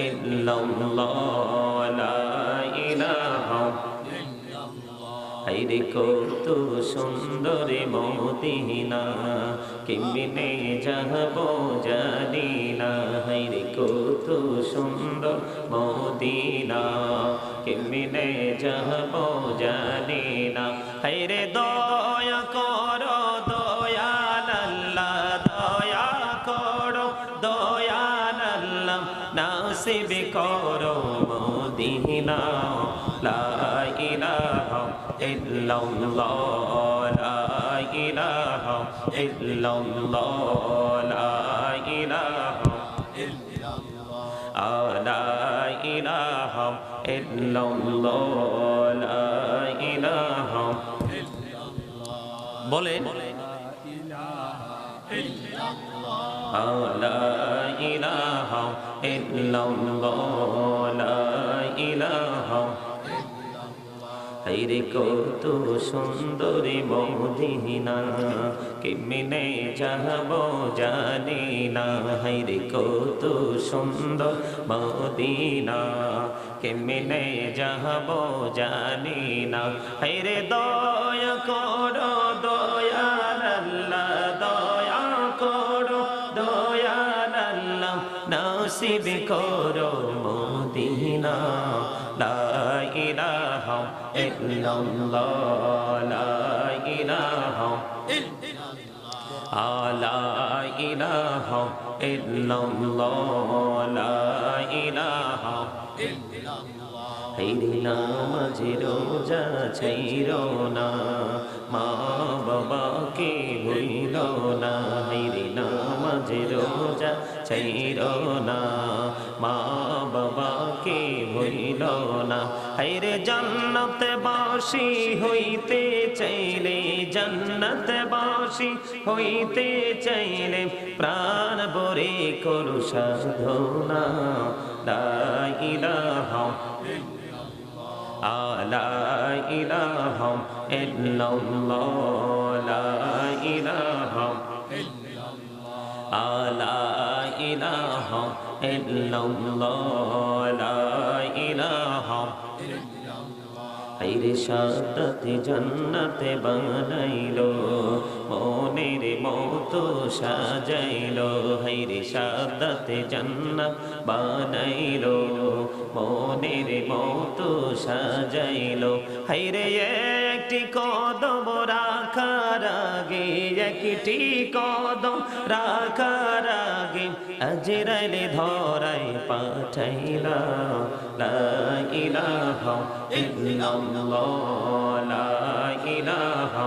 ইল্লাল্লাহ লা ইলাহা হাইরে কত সুন্দর মদিনা কেমনে যাব জানি না হাইরে কত সুন্দর মদিনা কেমনে যাব জানি না হাইরে করো মদিনা, লা ইলাহা ইল্লাল্লাহ, লা ইলাহা ইল্লাল্লাহ, লা ইলাহা লা ইলাহা ইল্লাল্লাহ, লা ইলাহা বলে লা ইলাহা ইল্লাল্লাহ, লা হাইরে কত সুন্দরী মদিনা কেমনে যাব জানি না হাইরে কত সুন্দর মদিনা কেমনে যাব জানি না হাইরে দয়া করো করো মদিনা। লা ইলাহা ইল্লাল্লাহ, লা ইলাহা লা ইলাহা ইল্লাল্লাহ, লা ইলাহা হেরি নামাজ রোজা ছাইর না, মা বাবাকে ভুইল না। হেরি নামাজ রোজা ছাইর না, মা বাবাকে ভুইল না। হাইরে জান্নাত বাসি হইতে চাইলে জান্নাত বাসি হইতে চাইলে প্রাণ বরে করু সাধনা। লা ইলাহা লা ইলাহা ইল্লাল্লাহ, লা ইলাহা লা ইলাহা ইল্লাল্লাহ, লা ইলাহা হাইরে সাদাতে জান্নাতে বানাইলো, মনের মতো সাজাইলো হাইরে সাদাতে জান্নাত বানাইলো, মনের মতো সাজাইলো, হাইরে একটি কদম রাখার আগে, একটি কদম রাখার আগে আজরাইলে ধরাই পাঠাইলা লা ইলাহা ইল্লাল্লাহ, লা ইলাহা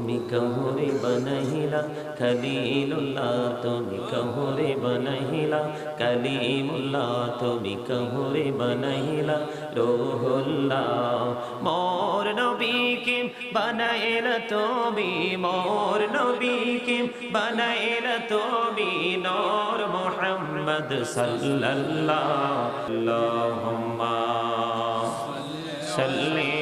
তুমি কহুরে বনহিলা খলিলুল্লাহ তুমি কহুরে বনহিলা কলিমুল্লাহ তুমি কহুরে বনহিলা রোহুল্লাহ মোর নবীকে বনাইল তুমি, মোর নবীকে বনাইল তুমি, নূর মুহাম্মদ সাল্লাল্লাহ, আল্লাহুম্মা সাল্লি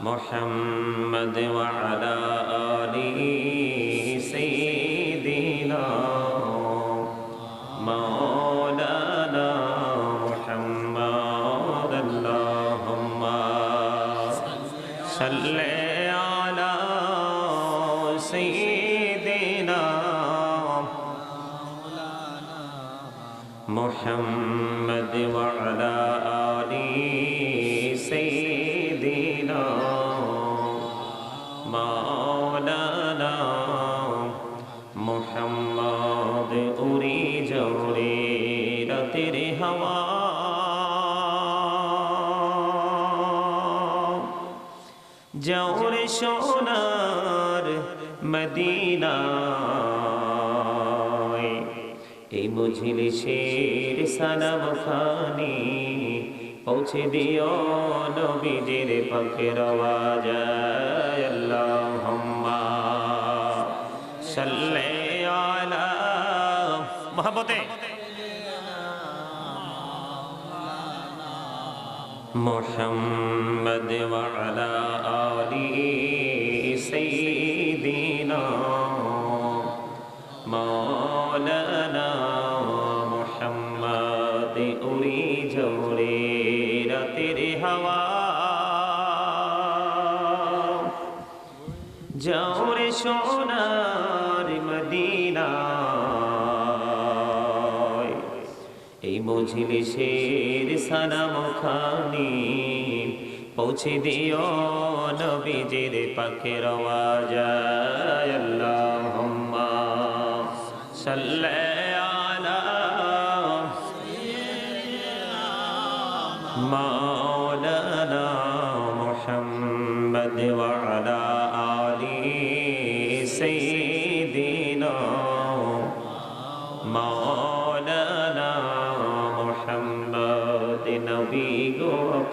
محمد وعلى آله سيدنا مولانا محمد اللهم صل محمد উড়ি জোরে রাতের হাওয়া। জোর সোনার মদিনায়, এই বুঝিলে শের সালাম খানি পৌঁছে দিও নবীজির পাখির আওয়াজ আল্লাহুম্মা সাল্লা মহব্বতে محمد وعلى آله سيدنا مولانا محمد উড়ি ঝরে রাতের হাওয়া মজলিসের সালাম খানি পৌঁছে দিও নবীজির পাখের আওয়াজ আল্লাহুম্মা সাল্লি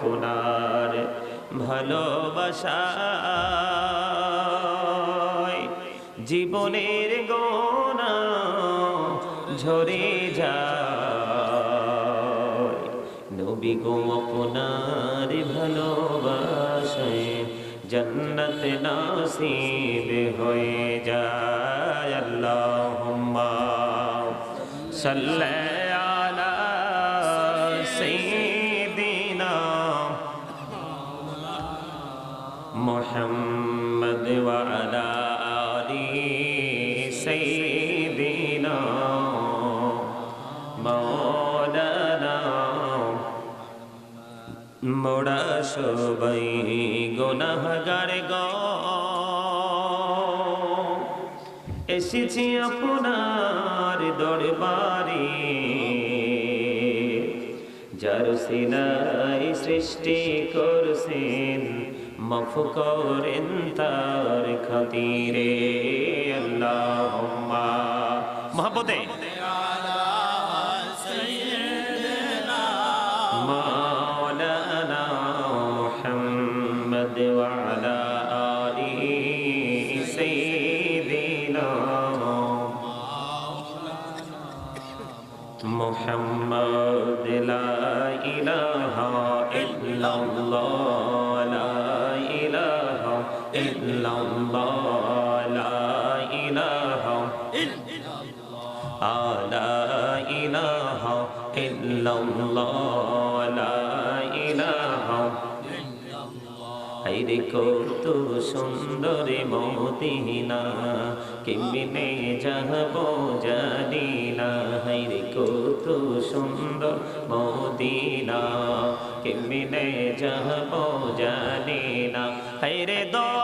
আপনার ভালোবাসায় জীবনের গোনা ঝরে যায়। নবী গো, আপনার ভালোবাসায় জন্নত নাসিব হয়ে যায়। আল্লাহুম্মা সাল্লি محمد وعلى آل سيدنا مولانا মোড়া সবাই গোনাগার গ এসেছি আপনার দরবারে যার সিনাই সৃষ্টি করছেন মাফ করেন তার খাতিরে আল্লাহ মহাপতে مولانا محمد وعلى آله سيدنا محمد لا إله إلا الله হাইরে কত সুন্দর মদিনা, কেমনে যাব জানি না। হাইরে কত সুন্দর মদিনা, কেমনে যাব জানি না। হাইরে দয়া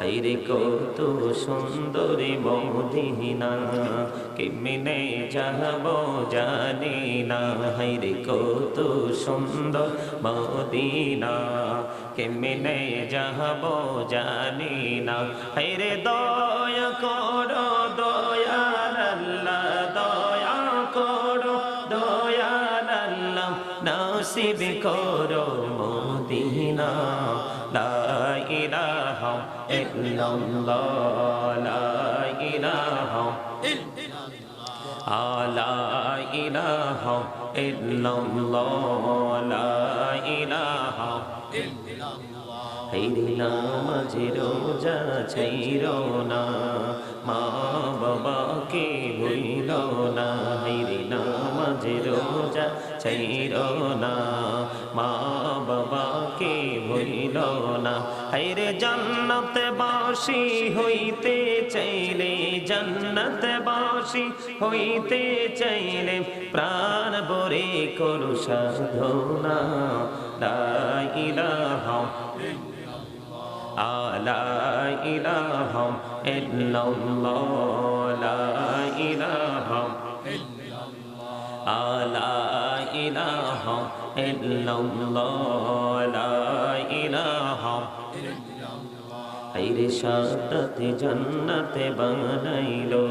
হাইরে কত সুন্দরী মদিনা কেমনে যাব জানি না হাইরে কত সুন্দর মদিনা কেমনে যাব জানি না হাইরে দয়া করো করো মদিনা, লা ইলাহা ইল্লাল্লাহ, লা ইলাহা লা ইলাহা ইল্লাল্লাহ, লা হাইরে নামাজে রোজা ছাইর না, মা বাবাকে ভুইল না হাইরে নামাজে রোজা ছাইর না, মা বাবাকে ভুইল না। হাইরে জান্নাত বাসি হইতে চাইলে জান্নাত বাসি হইতে চাইলে প্রাণ বরে করু সাধনা। লা ইলাহা আলা ইলাহা ইল্লাল্লাহ লা ইলাহা ইল্লাল্লাহ, লা বানাইলো,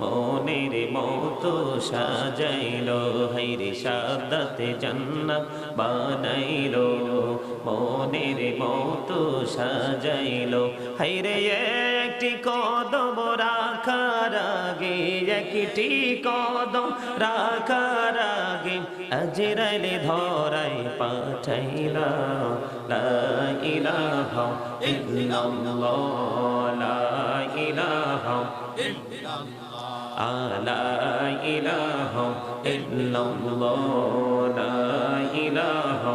মনের মতো সাজাইলো হাইরে সাদাতে জান্নাত বানাইলো, মনের মতো সাজাইলো। হাইরে একটি কদম রাখার আগে একটি কদম রাখার আগে আজরাইলে ধরাই পাঠাইলা লা ইলাহা ইল্লাল্লাহ, লা ইলাহা আলা ইলাহা ইল্লাল্লাহ, লা ইলাহা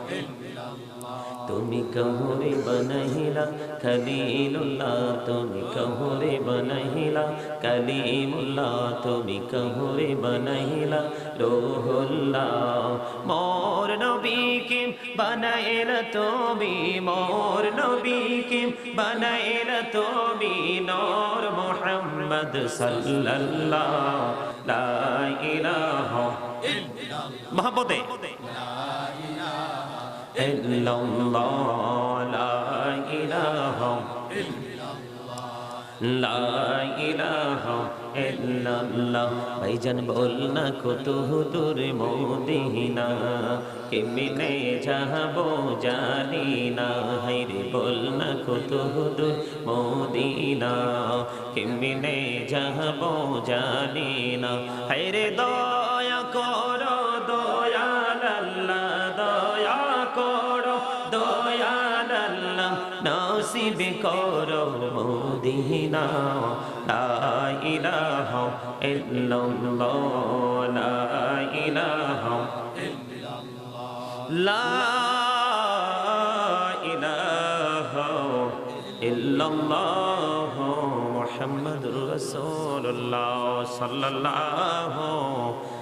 তুমি কহরে বনহিলা খলিলুল্লাহ তুমি কহরে বনহিলা কলিমুল্লাহ তুমি কহরে বনহিলা রোহুল্লাহ মোর নবীকে বনাইল তুমি, মোর নবীকে বনাইল তুমি, নূর মুহাম্মদ সাল্লাল্লাহ, লা ইলাহা ইল্লাল্লাহ। মহব্বতে লা ভাইজান বল না কত দূর মোদিনা, কেমনে যাব জানি না। হাইরে বল না কত দূর মোদিনা, কেমনে যাব জানি না। হাইরে দয়া কর নসিব করো মদিনা লা ইলাহা ইল্লাল্লাহ লা ইলাহা লা ইলাহা ইল্লাল্লাহ মুহাম্মাদুর রাসূলুল্লাহ সাল্লাল্লাহু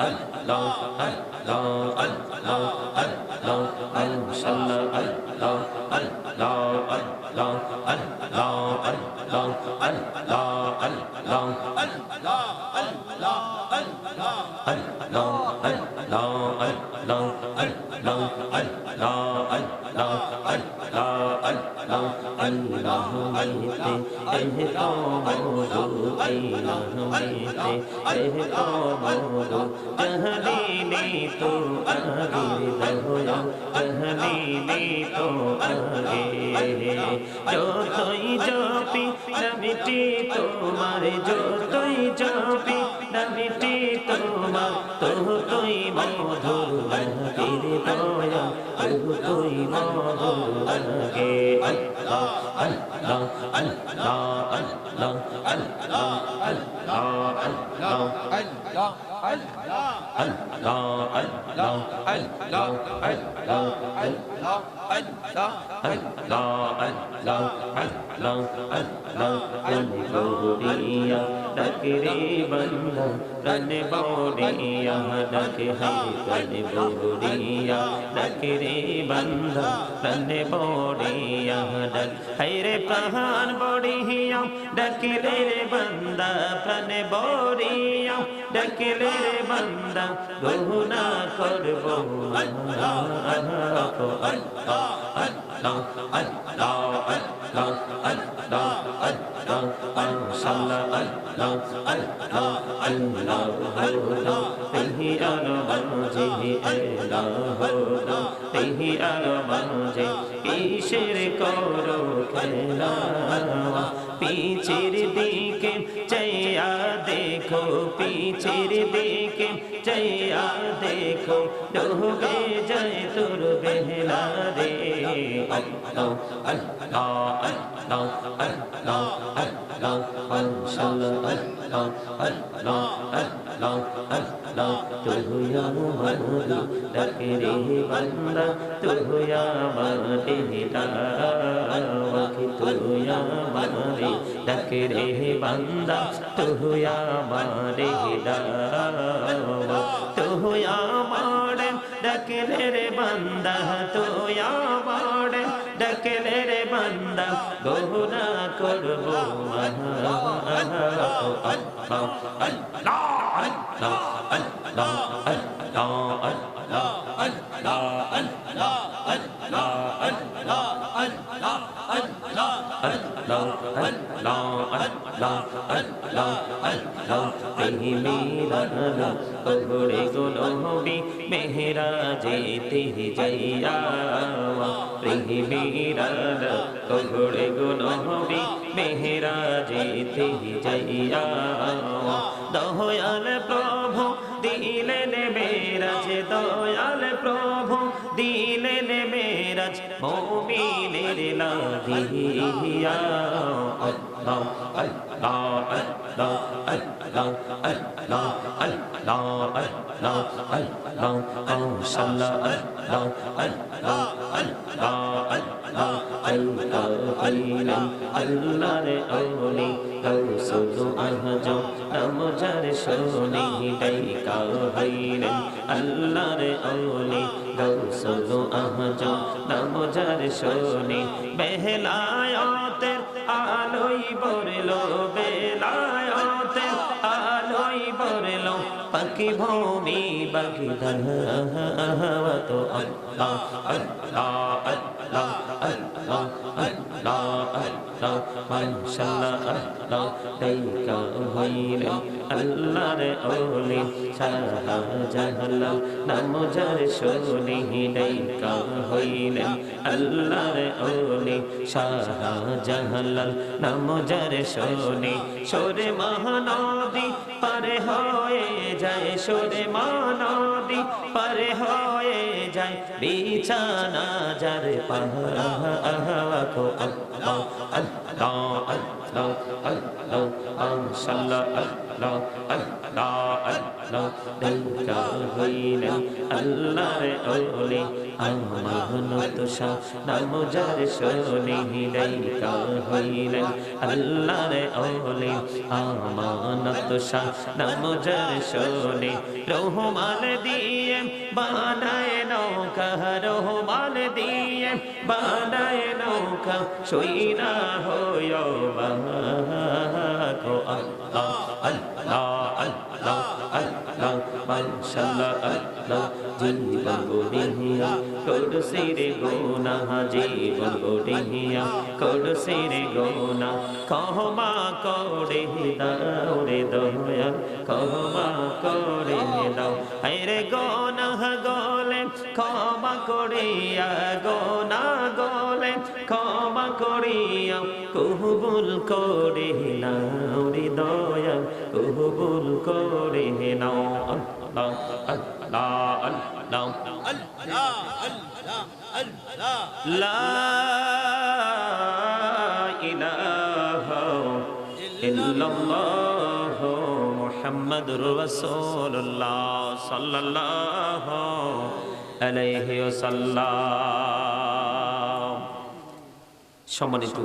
Allah anh đó anh hiệp tê anh hiệp to bồ đủ tê nông đi đi tu anh đi đâu đó đi đi tu anh đi cho tôi cho pi đã tu mà tôi cho pi đã tu mà tôi đi đâu đó tu Allah Allah Allah تقریباً تن بوریا نک ہے تن بوریا تقریباً تن بوریا نک ہے رے پرہان بوریا ডাকলে রে বান্দা প্রাণ বরিয়া ডাকলে রে বান্দা বহুনা করব আল্লাহ আল্লাহ আল্লাহ আল্লাহ আল্লাহ পিছের দিকে চাইয়া দেখো পিছের দিকে চাইয়া দেখো ডুবে যায় তোর বেহলা রে আল্লাহ আল্লাহ আল্লাহ আল্লাহ আল্লাহ আল্লাহ রে বান্দা তুহুয়া মারে ডাওয়া তুহুয়া মারে ডাকে রে বান্দা তুয়া মারে বান্দা গোনা করব Allah, Allah, Allah, Allah, Mehra গুলো হবি মেহরা যেতে যাইয়া প্রেহি মেহরা কহরে গুলো হবি মেহরা যেতে যাইয়া দহয়াল প্র মমিনের লাগিয়া আল্লাহ আল্লাহ আল্লাহ আল্লাহ আল্লাহ আল্লাহ আল্লাহ আল্লাহ আল্লাহ আল্লাহ আল্লাহ আল্লাহ আল্লাহ আল্লাহ হইলেন আল্লাহর আউলি গৌসুল আহজম গৌসুল আহজম নামজার শোনি বেহলায়তের আলোই বরলো বেলায়তের আলোই বরলো পাখি ভূমি বাকি দাহাওয়াত আল্লাহ আল্লাহ আল্লাহ। আল্লাহ আল্লাহ আল্লাহ আল্লাহ মাশাআল্লাহ আল্লাহ তাইকা হইরে আল্লাহ রে ওলি সারা জাহালা নাম যার শুনি নাইকা হইরে আল্লাহ রে ওলি সারা জাহালা নাম যার শুনি সরে মহানদী পারে হয়ে যায় সরে মানব মহানদী পারে হয়ে যায় বিছানা যার পাহাড়ো আল্লাহ আল্লাহ আল্লাহ আল্লাহ মাশাআল্লাহ আল্লাহ আল্লাহ আল্লাহ দেখা হইলেন আল্লাহর ওলি আমানত শাহ নাম যার শোনি দেখা হইলেন আল্লাহর ওলি আমানত শাহ নাম যার শোনি রহমান দিয়ে বানায় নৌকা রহমান দিয়ে বানায় নৌকা সইনা হয় বাহো আল্লাহ আল্লাহ আল্লাহ আল্লাহ, মাশাআল্লাহ, আল্লাহ, জীবন গড়িয়া করছে রে গোনা জীবন গড়িয়া করছে রে গোনা কহমা করে দাও রে দয়া কহমা করে দাও আরে গোনা গলে, ক্ষমা করিয়া গোনা গলে, ক্ষমা করিয়া কবুল করে নাও রে দয়া কবুল করে নাও আল্লাহ আল্লাহ আল্লাহ লা ইলাহা ইল্লাল্লাহ মুহাম্মাদুর রাসূলুল্লাহ সাল্লাল্লাহু আলাইহি ওয়াসাল্লাম। সম্মানিত